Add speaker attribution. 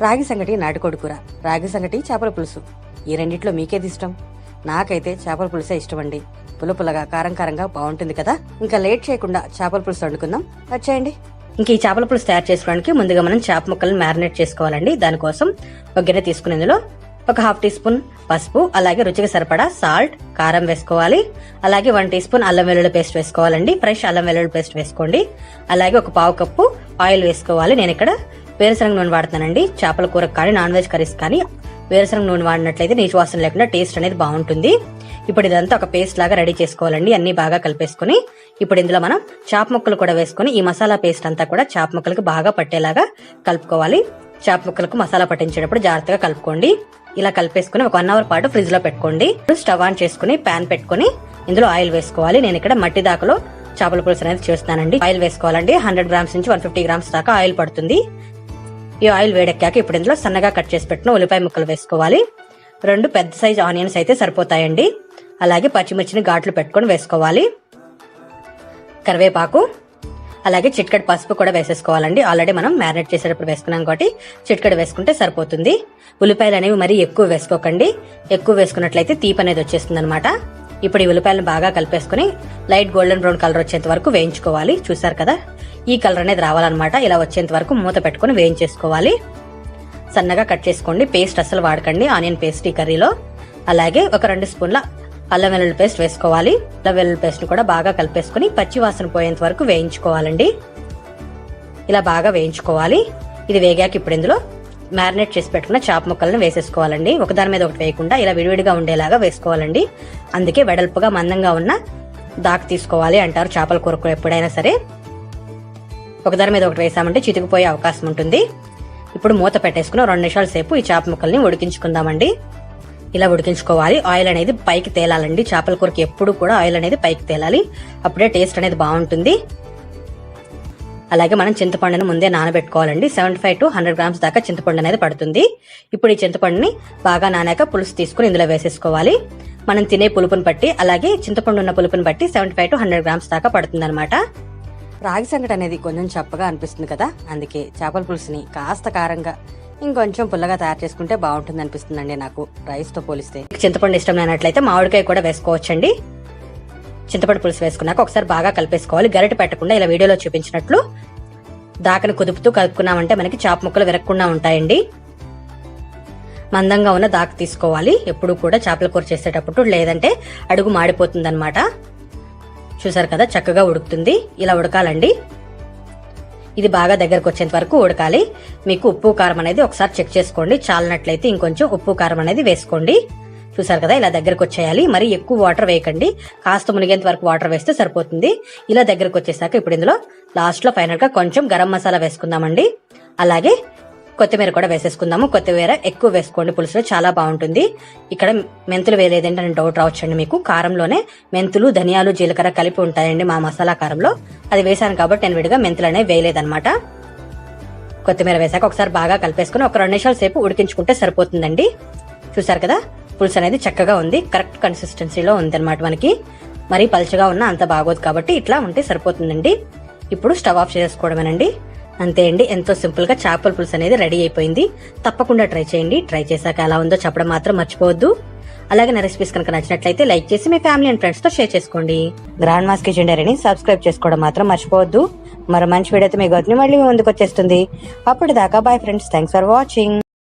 Speaker 1: రాగి సంగటి నాటుకోడి కూర రాగి సంగటి చేపల పులుసు. ఈ రెండిట్లో మీకేది ఇష్టం? నాకైతే చేపల పులుసే ఇష్టమండి. పులపులగా కారం కారంగా బాగుంటుంది కదా? ఇంకా లేట్ చేయకుండా చేపల పులుసు వండుకుందాం. వచ్చేయండి ఇంక ఈ చేపల పులుసు తయారు చేసుకోవడానికి ముందుగా మనం చేప ముక్కలను మ్యారినేట్ చేసుకోవాలండి. దానికోసం ఒక గిన్నె తీసుకునేందులో ఒక హాఫ్ టీ స్పూన్ పసుపు అలాగే రుచికి సరిపడా సాల్ట్ కారం వేసుకోవాలి. అలాగే వన్ టీ స్పూన్ అల్లం వెల్లుల్లి పేస్ట్ వేసుకోవాలండి. ఫ్రెష్ అల్లం వెల్లుల్లి పేస్ట్ వేసుకోండి. అలాగే ఒక పావు కప్పు ఆయిల్ వేసుకోవాలి. నేను ఇక్కడ వేరుశనగ నూనె వాడతానండి. చేపల కూర కానీ నాన్ వెజ్ కర్రీస్ కానీ వేరుశనగ నూనె వాడినట్లయితే నీచు వాసన లేకుండా టేస్ట్ అనేది బాగుంటుంది. ఇప్పుడు ఇదంతా ఒక పేస్ట్ లాగా రెడీ చేసుకోవాలండి. అన్ని బాగా కలిపేసుకుని ఇప్పుడు ఇందులో మనం చాప ముక్కలు కూడా వేసుకుని ఈ మసాలా పేస్ట్ అంతా కూడా చాప ముక్కలకు బాగా పట్టేలాగా కలుపుకోవాలి. చాప ముక్కలకు మసాలా పట్టించేటప్పుడు జాగ్రత్తగా కలుపుకోండి. ఇలా కలిపేసుకుని ఒక వన్ అవర్ పాటు ఫ్రిడ్జ్లో పెట్టుకోండి. స్టవ్ ఆన్ చేసుకుని ప్యాన్ పెట్టుకుని ఇందులో ఆయిల్ వేసుకోవాలి. నేను ఇక్కడ మట్టి దాకలో చేపల పులుసు అనేది చేస్తానండి. ఆయిల్ వేసుకోవాలండి. హండ్రెడ్ గ్రామ్స్ నుంచి వన్ ఫిఫ్టీ గ్రామ్స్ దాకా ఆయిల్ పడుతుంది. ఈ ఆయిల్ వేడెక్కాక ఇప్పుడు ఇందులో సన్నగా కట్ చేసి పెట్టిన ఉల్లిపాయ ముక్కలు వేసుకోవాలి. రెండు పెద్ద సైజ్ ఆనియన్స్ అయితే సరిపోతాయండి. అలాగే పచ్చిమిర్చిని ఘాట్లు పెట్టుకొని వేసుకోవాలి. కరివేపాకు అలాగే చిట్కడి పసుపు కూడా వేసేసుకోవాలండి. ఆల్రెడీ మనం మ్యారినేట్ చేసేటప్పుడు వేసుకున్నాం కాబట్టి చిట్కడి వేసుకుంటే సరిపోతుంది. ఉల్లిపాయలు అనేవి మరీ ఎక్కువ వేసుకోకండి. ఎక్కువ వేసుకున్నట్లయితే తీపి అనేది వచ్చేస్తుంది అనమాట ఇప్పుడు ఈ ఉల్లిపాయలను బాగా కలిపేసుకుని లైట్ గోల్డెన్ బ్రౌన్ కలర్ వచ్చేంత వరకు వేయించుకోవాలి. చూసారు కదా? ఈ కలర్ అనేది రావాలన్నమాట. ఇలా వచ్చేంత వరకు మూత పెట్టుకుని వేయించేసుకోవాలి. సన్నగా కట్ చేసుకోండి. పేస్ట్ అసలు వాడకండి. ఆనియన్ పేస్ట్ ఈ కర్రీలో. అలాగే ఒక రెండు స్పూన్ల అల్లం వెల్లుల్లి పేస్ట్ వేసుకోవాలి. అల్లం వెల్లుల్లి పేస్ట్ కూడా బాగా కలిపేసుకుని పచ్చి వాసన పోయేంత వరకు వేయించుకోవాలండి. ఇలా బాగా వేయించుకోవాలి. ఇది వేగాక ఇప్పుడు ఇందులో మ్యారినేట్ చేసి పెట్టుకున్న చాప ముక్కలను వేసేసుకోవాలండి. ఒకదాని మీద ఒకటి వేయకుండా ఇలా విడివిడిగా ఉండేలాగా వేసుకోవాలండి. అందుకే వెడల్పుగా మందంగా ఉన్న దాక్ తీసుకోవాలి అంటారు. చేపల కూరకు ఎప్పుడైనా సరే. ఒకదాని మీద ఒకటి వేసామంటే చితికిపోయే అవకాశం ఉంటుంది. ఇప్పుడు మూత పెట్టేసుకుని రెండు నిమిషాల సేపు ఈ చేప ముక్కల్ని ఉడికించుకుందామండి. ఇలా ఉడికించుకోవాలి. ఆయిల్ అనేది పైకి తేలాలండి. చేపల కూరకి ఎప్పుడు కూడా ఆయిల్ అనేది పైకి తేలాలి. అప్పుడే టేస్ట్ అనేది బాగుంటుంది. అలాగే మనం చింతపండుని ముందే నానబెట్టుకోవాలండి. Seventy five to hundred grams దాకా చింతపండు అనేది పడుతుంది. ఇప్పుడు ఈ చింతపండుని బాగా నానాక పులుసు తీసుకుని ఇందులో వేసేసుకోవాలి. మనం తినే పులుపుని బట్టి అలాగే చింతపండు ఉన్న పులుపుని బట్టి seventy five to hundred grams దాకా పడుతుంది అనమాట రాగి సంగటి అనేది కొంచెం చప్పగా అనిపిస్తుంది కదా అందుకే చేపల పులుసుని కాస్త కారంగా ఇంకొంచెం పుల్లగా తయారు చేసుకుంటే బాగుంటుంది అనిపిస్తుందండి నాకు రైస్తో పోలిస్తే చింతపండు ఇష్టం లేనట్లయితే మామిడికాయ కూడా వేసుకోవచ్చండి. చింతపండు పులుసు వేసుకున్నాక ఒకసారి బాగా కలిపేసుకోవాలి. గరిటె పెట్టకుండా ఇలా వీడియోలో చూపించినట్లు దాకని కుదుపుతూ కలుపుకున్నామంటే మనకి చాప ముక్కలు విరగకుండా ఉంటాయండి. మందంగా ఉన్న దాక తీసుకోవాలి. ఎప్పుడు కూడా చేపల కూర చేసేటప్పుడు లేదంటే అడుగు మాడిపోతుంది చూసారు కదా చక్కగా ఉడుకుతుంది. ఇలా ఉడకాలండి. ఇది బాగా దగ్గరకు వచ్చేంత వరకు ఉడకాలి. మీకు ఉప్పు కారం అనేది ఒకసారి చెక్ చేసుకోండి. చాలినట్లయితే ఇంకొంచెం ఉప్పు కారం అనేది వేసుకోండి. చూసారు కదా ఇలా దగ్గరకు వచ్చేయాలి. మరి ఎక్కువ వాటర్ వేయకండి. కాస్త మునిగేంత వరకు వాటర్ వేస్తే సరిపోతుంది. ఇలా దగ్గరకు వచ్చేసాక ఇప్పుడు ఇందులో లాస్ట్లో ఫైనల్గా కొంచెం గరం మసాలా వేసుకుందామండి. అలాగే కొత్తిమీర కూడా వేసేసుకుందాము. కొత్తిమీర ఎక్కువ వేసుకోండి. పులుసులో చాలా బాగుంటుంది. ఇక్కడ మెంతులు వేయలేదంటే అని డౌట్ రావచ్చండి మీకు. కారంలోనే మెంతులు ధనియాలు జీలకర్ర కలిపి ఉంటాయండి మా మసాలా కారంలో. అది వేసాను కాబట్టి నేను విడిగా మెంతులు అనేవి వేయలేదన్నమాట. కొత్తిమీర వేసాక ఒకసారి బాగా కలిపేసుకుని ఒక రెండు నిమిషాల సేపు ఉడికించుకుంటే సరిపోతుందండి. చూసారు కదా? పులుసు అనేది చక్కగా ఉంది. కరెక్ట్ కన్సిస్టెన్సీలో ఉంది అనమాట మనకి. మరీ పలుచగా ఉన్న అంత బాగోదు కాబట్టి ఇట్లా ఉంటే సరిపోతుందండి. ఇప్పుడు స్టవ్ ఆఫ్ చేసుకోవడమేనండి. అంతే అండి. ఎంతో సింపుల్గా చేపల పులుసు అనేది రెడీ అయిపోయింది. తప్పకుండా ట్రై చేయండి. ట్రై చేశాక ఎలా ఉందో చెప్పడం మాత్రం మర్చిపోవద్దు. అలాగే నా రెసిపీస్ కనుక నచ్చినట్లయితే లైక్ చేసి మీ ఫ్యామిలీ అండ్ ఫ్రెండ్స్తో షేర్ చేసుకోండి. గ్రాండ్ మాస్ కిచెన్ డైరీని సబ్స్క్రైబ్ చేసుకోవడం మాత్రం మర్చిపోవద్దు. మరో మంచి వీడియోతో మీ గొప్పని మళ్ళీ మీ ముందుకు వచ్చేస్తుంది. అప్పటిదాకా bye friends thanks for watching